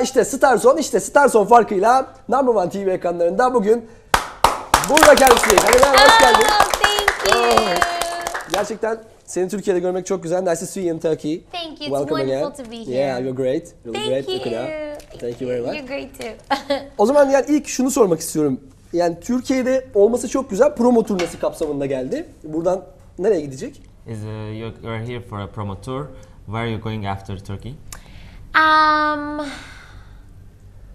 Ama işte Starzone, işte Starzone farkıyla Number One TV ekranlarında bugün burada kendisi. Kalimen hoş geldin. Oh, thank you. Gerçekten seni Türkiye'de görmek çok güzel. Nice to see you in Turkey. Thank you. It's Welcome wonderful again. to be here. Yeah, you're great. Really Thank great. you. That. Thank you very much. You're great too. O zaman yani ilk şunu sormak istiyorum. Yani Türkiye'de olması çok güzel. Promo turnesi kapsamında geldi. Buradan nereye gidecek? Is uh, you're, you're here for a promo tour. Where are you going after Turkey? um,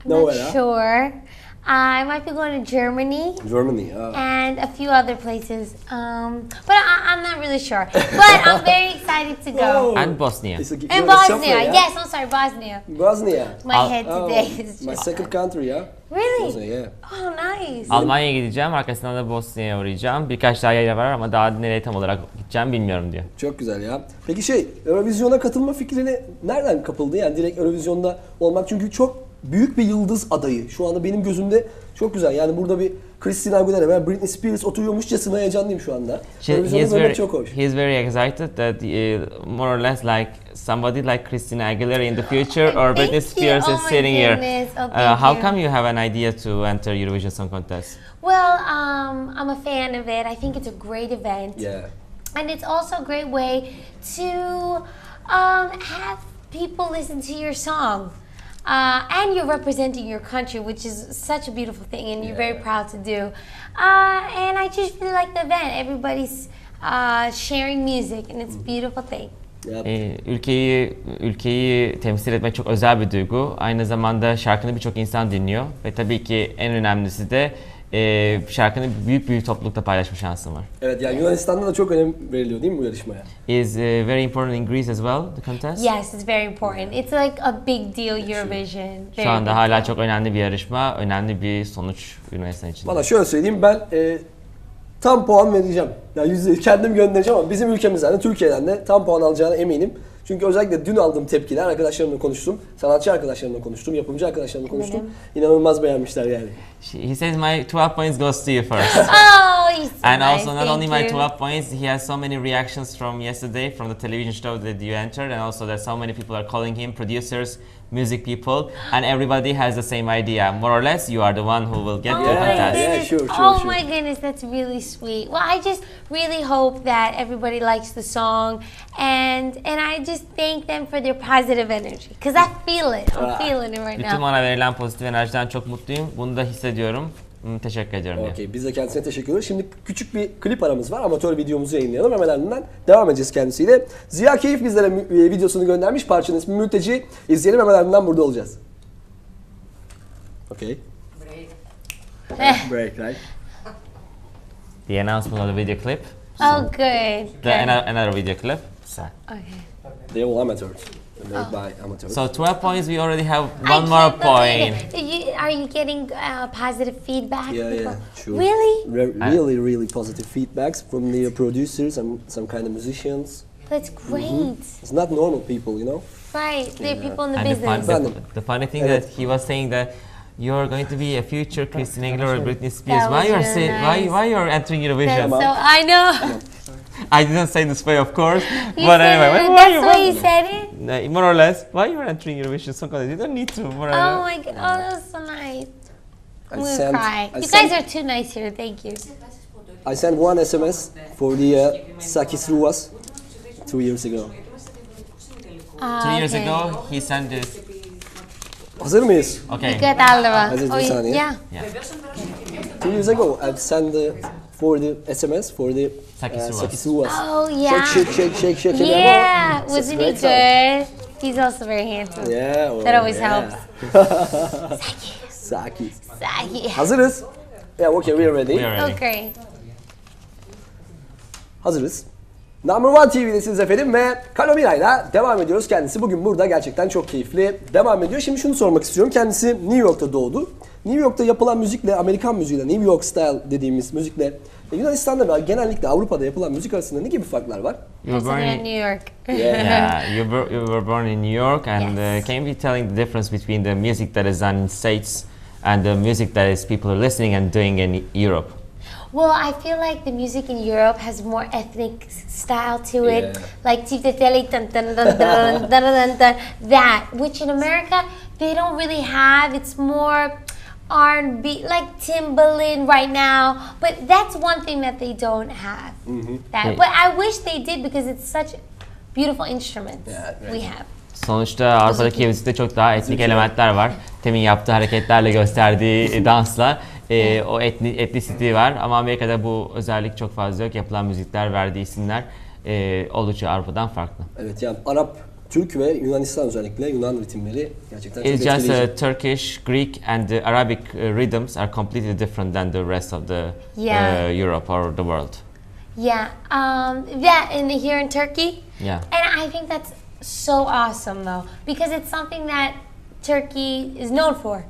Nowhere, not huh? sure. I might be going to Germany Germany. ha. and a few other places. Um, but I, I'm not really sure. But I'm very excited to go. And Bosnia. It's a- In shuffler, Bosnia, yeah? yes. I'm sorry, Bosnia. Bosnia. My Al- head Oh, today is my just second country ya. really. Bosnia, yeah. Oh, nice. Almanya'ya gideceğim, arkasından da Bosnia'ya uğrayacağım. Birkaç daha yer var ama daha nereye tam olarak gideceğim bilmiyorum diyor. Çok güzel ya. Peki şey, Eurovision'a katılma fikrini nereden kapıldı? Yani direkt Eurovision'da olmak çünkü çok büyük bir yıldız adayı. Şu anda benim gözümde çok güzel. Yani burada bir Christina Aguilera veya Britney Spears oturuyormuşçasına heyecanlıyım şu anda. She, he, is very, çok hoş. he is very excited that uh, more or less like somebody like Christina Aguilera in the future or Thank Britney you. Spears Oh is my sitting here. Oh, Uh, how you. come you have an idea to enter Eurovision Song Contest? Well, um, I'm a fan of it. I think it's a great event. Yeah. And it's also a great way to um, have people listen to your song. Uh, and you're representing your country, which is such a beautiful thing, and you're very proud to do. Uh, and I just really like the event. Everybody's uh, sharing music, and it's a beautiful thing. Ya, Ee, ülkeyi ülkeyi temsil etmek çok özel bir duygu. Aynı zamanda şarkını birçok insan dinliyor ve tabii ki en önemlisi de e, şarkını büyük bir toplulukta paylaşma şansın var. Evet yani Yunanistan'da da çok önem veriliyor değil mi bu yarışmaya? Is uh, very important in Greece as well the contest. Yes, it's very important. It's like a big deal, Eurovision. Very Şu anda big hala deal. çok önemli bir yarışma, önemli bir sonuç Yunanistan için. Valla şöyle söyleyeyim ben e, tam puan vereceğim. Yani yüzde kendim göndereceğim ama bizim ülkemizden de Türkiye'den de tam puan alacağına eminim. Çünkü özellikle dün aldığım tepkiler arkadaşlarımla konuştum. Sanatçı arkadaşlarımla konuştum, yapımcı arkadaşlarımla konuştum. İnanılmaz beğenmişler yani. He says my 12 points goes to you first. And nice. also not Thank only my you. 12 points, he has so many reactions from yesterday from the television show that you entered and also that so many people are calling him producers, music people and everybody has the same idea. More or less you are the one who will get Oh the Yeah, contest. yeah, sure, sure, oh sure. my goodness, that's really sweet. Well, I just really hope that everybody likes the song, and and I just thank them for their positive energy because I feel it. I'm Ah. feeling it right now. Bütün now. bana verilen pozitif enerjiden çok mutluyum. Bunu da hissediyorum. Hmm, Teşekkür diyor. Okey biz de kendisine teşekkür ediyoruz. Şimdi küçük bir klip aramız var. Amatör videomuzu yayınlayalım. Hemen ardından devam edeceğiz kendisiyle. Ziya Keyif bizlere e, videosunu göndermiş. Parçanın ismi Mülteci. İzleyelim hemen ardından burada olacağız. Okey. Break, right? The announcement of the video clip. Oh, good. The, another, another video clip. So, Okay. They're all amateurs. Made by amateurs. so 12 points, we already have I one more can't point. You, are you getting uh, positive feedback? yeah, yeah, People- sure. Really? Re- really, really positive feedbacks from the producers and some kind of musicians. That's great. It's not normal people, you know? Right. There are people in the And business. the, Fun. the funny thing Evet. that he was saying that you're going to be a future Christina Aguilera or Britney Spears. Why was you're really say, why nice. why you're entering That's Eurovision? so I know. I didn't say this way, of course. You but said anyway, it. why, why That's you, why why, you said it. No, more or less, why you're entering Eurovision Song Contest? You don't need to. More or Oh less. my god, oh that was so nice. I I'm gonna sent- cry. I you sent- guys are too nice here. Thank you. I sent one SMS for the uh, Sakis Ruas two years ago. Two years ago, he sent this. Hazır mıyız? Okay. Good Alva. Aziz Oh bir saniye. yeah. Two years ago, I've sent the for the SMS for the Sakis uh, Ruas. Sakis Oh yeah. Shake, shake, shake, shake, shake. Yeah. It's a Wasn't he great song. good? He's also very handsome. Yeah. well, That always yeah. helps. Sakis. Sagi. Hazırız. Yeah, okay, we are ready. We are ready. Oh great. Hazırız. Number One TV'desiniz efendim ve Kalomira'yla devam ediyoruz. Kendisi bugün burada gerçekten çok keyifli devam ediyor. Şimdi şunu sormak istiyorum. Kendisi New York'ta doğdu. New York'ta yapılan müzikle, Amerikan müziğiyle, New York style dediğimiz müzikle e, Yunanistan'da ve genellikle Avrupa'da yapılan müzik arasında ne gibi farklar var? You were born in New York. yeah, you were, you were born in New York, and Yes. uh, can you be telling the difference between the music that is done in States and the music that is people are listening and doing in Europe? Well, I feel like the music in Europe has more ethnic style to it, yeah. like that, which in America they don't really have. It's more R&B, like Timbaland right now, but that's one thing that they don't have. Mm-hmm. That, but I wish they did because it's such beautiful instruments yeah, we have. Sonuçta Avrupa'daki müzikte çok daha etnik elementler var. Temin yaptığı hareketlerle gösterdiği dansla. E, o etni, etnisity var ama Amerika'da bu özellik çok fazla yok. Yapılan müzikler, verdiği isimler e, oldukça Avrupa'dan farklı. Evet yani Arap, Türk ve Yunanistan özellikle Yunan ritimleri gerçekten çok It's just etkileyici. uh, Turkish, Greek and the Arabic uh, rhythms are completely different than the rest of the Yeah. uh, Europe or the world. Yeah, um, yeah, and here in Turkey. Yeah. And I think that's so awesome, though, because it's something that Turkey is known for.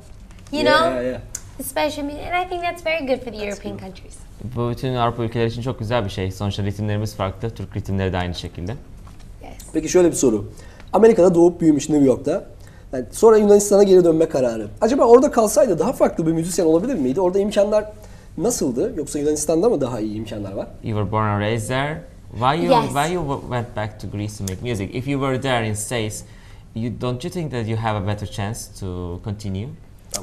You Yeah, know, yeah, yeah. Especially, and I think that's very good for the European countries. Bu bütün Avrupa ülkeleri için çok güzel bir şey. Sonuçta ritimlerimiz farklı. Türk ritimleri de aynı şekilde. Yes. Peki şöyle bir soru. Amerika'da doğup büyümüş New York'ta. Yani sonra Yunanistan'a geri dönme kararı. Acaba orada kalsaydı daha farklı bir müzisyen olabilir miydi? Orada imkanlar nasıldı? Yoksa Yunanistan'da mı daha iyi imkanlar var? You were born and raised there. Why you Yes. why you went back to Greece to make music? If you were there in States, you don't you think that you have a better chance to continue?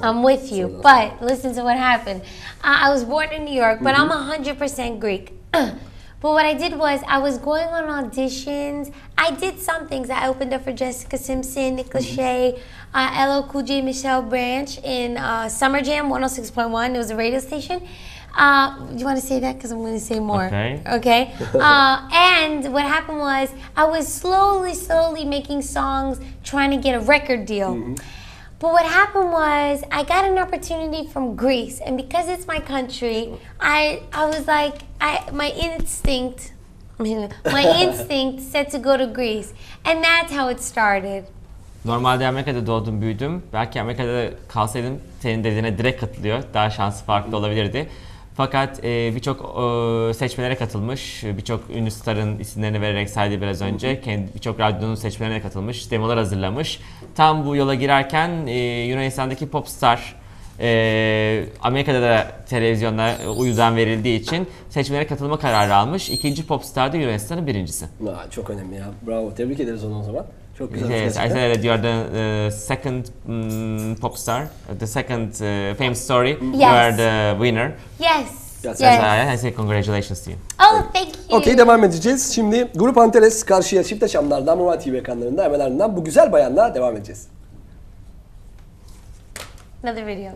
I'm with you, So but listen to what happened. Uh, I was born in New York, but I'm Mm-hmm. 100% Greek. but what I did was I was going on auditions. I did some things. I opened up for Jessica Simpson, Nick Mm-hmm. Uh, LL Cool J, Michelle Branch in uh, Summer Jam 106.1. It was a radio station. Uh, do you want to say that? Because I'm going to say more. Okay. Okay. uh, and what happened was I was slowly, slowly making songs, trying to get a record deal. But what happened was I got an opportunity from Greece, and because it's my country, I I was like I my instinct, my instinct said to go to Greece, and that's how it started. Normalde Amerika'da doğdum, büyüdüm. Belki Amerika'da kalsaydım senin dediğine direkt katılıyor. Daha şansı farklı olabilirdi. Fakat e, birçok e, seçmelere katılmış, birçok ünlü starın isimlerini vererek saydı biraz önce. Kendi birçok radyonun seçmelerine katılmış, demolar hazırlamış. Tam bu yola girerken e, Yunanistan'daki popstar e, Amerika'da da televizyonda uyudan verildiği için seçmelere katılma kararı almış. İkinci popstar da Yunanistan'ın birincisi. Aa, çok önemli ya. Bravo. Tebrik ederiz onu o zaman. Çok güzel. Yes, I said that you are the uh, second mm, pop star, uh, the second uh, famous story. You are the winner. Yes. Yes, Yes. Yes. I, I say congratulations to you. Oh, thank you. Okey devam edeceğiz. Şimdi Grup Antares karşıya çifte şamlardan Murat TV ekranlarında hemen ardından bu güzel bayanla devam edeceğiz. Another video.